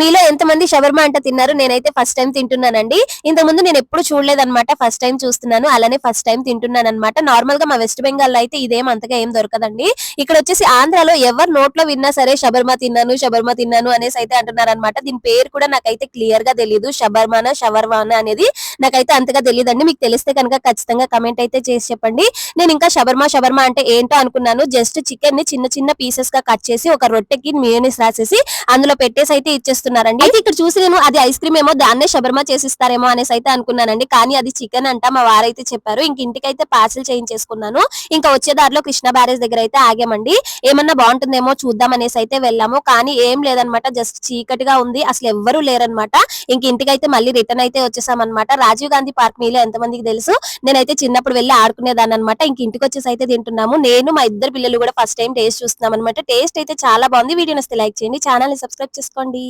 మీలో ఎంతమంది షవర్మా అంటే తిన్నారు నేనైతే ఫస్ట్ టైం తింటున్నానండి. ఇంతకుముందు నేను ఎప్పుడు చూడలేదన్నమాట ఫస్ట్ టైం చూస్తున్నాను అలానే ఫస్ట్ టైం తింటున్నాను అనమాట నార్మల్గా మా వెస్ట్ బెంగాల్లో అయితే ఇదేం అంతగా ఏం దొరకదండి. ఇక్కడ వచ్చేసి ఆంధ్రాలో ఎవరు నోట్లో విన్నా సరే షబర్మా తిన్నాను షబర్మా తిన్నాను అనేసి అయితే అంటున్నారు అనమాట దీని పేరు కూడా నాకైతే క్లియర్గా తెలియదు షబర్మానా షవర్మానా అనేది నాకైతే అంతగా తెలియదండి మీకు తెలిస్తే కనుక ఖచ్చితంగా కమెంట్ అయితే చేసి చెప్పండి. నేను ఇంకా షబర్మా షబర్మా అంటే ఏంటో అనుకున్నాను. జస్ట్ చికెన్ని చిన్న చిన్న పీసెస్గా కట్ చేసి ఒక రొట్టెకి మియోనిస్ రాసేసి అందులో పెట్టేసి అయితే ఇచ్చేస్తున్నారండి అయితే ఇక్కడ చూసి నేను అది ఐస్ క్రీమ్ ఏమో దాన్నే శబర్మ చేసిస్తారేమో అనేసి అయితే అనుకున్నానండి. కానీ అది చికెన్ అంట మా వారైతే చెప్పారు. ఇంక ఇంటికైతే పార్సిల్ చేయించేసుకున్నాను. ఇంకా వచ్చే దారిలో కృష్ణ బ్యారేజ్ దగ్గర అయితే ఆగామండి. ఏమన్నా బాగుంటుందేమో చూద్దాం అనేసి అయితే వెళ్ళాము. కానీ ఏం లేదనమాట. జస్ట్ చీకటిగా ఉంది. అసలు ఎవ్వరూ లేరనమాట. ఇంక ఇంటికైతే మళ్ళీ రిటర్న్ అయితే వచ్చేసామన్నమాట రాజీవ్ గాంధీ పార్క్ మీలో ఎంతమందికి తెలుసు? నేనైతే చిన్నప్పుడు వెళ్ళి ఆడుకునేదాన్ని అనమాట ఇంక ఇంటికి వచ్చేసి అయితే తింటున్నాము. నేను మా ఇద్దరు పిల్లలు కూడా ఫస్ట్ టైం టేస్ట్ చూస్తున్నాం అనమాట టేస్ట్ అయితే చాలా బాగుంది. వీడియో నస్తే లైక్ చేయండి. ఛానల్ని సబ్స్క్రైబ్ చేసుకోండి.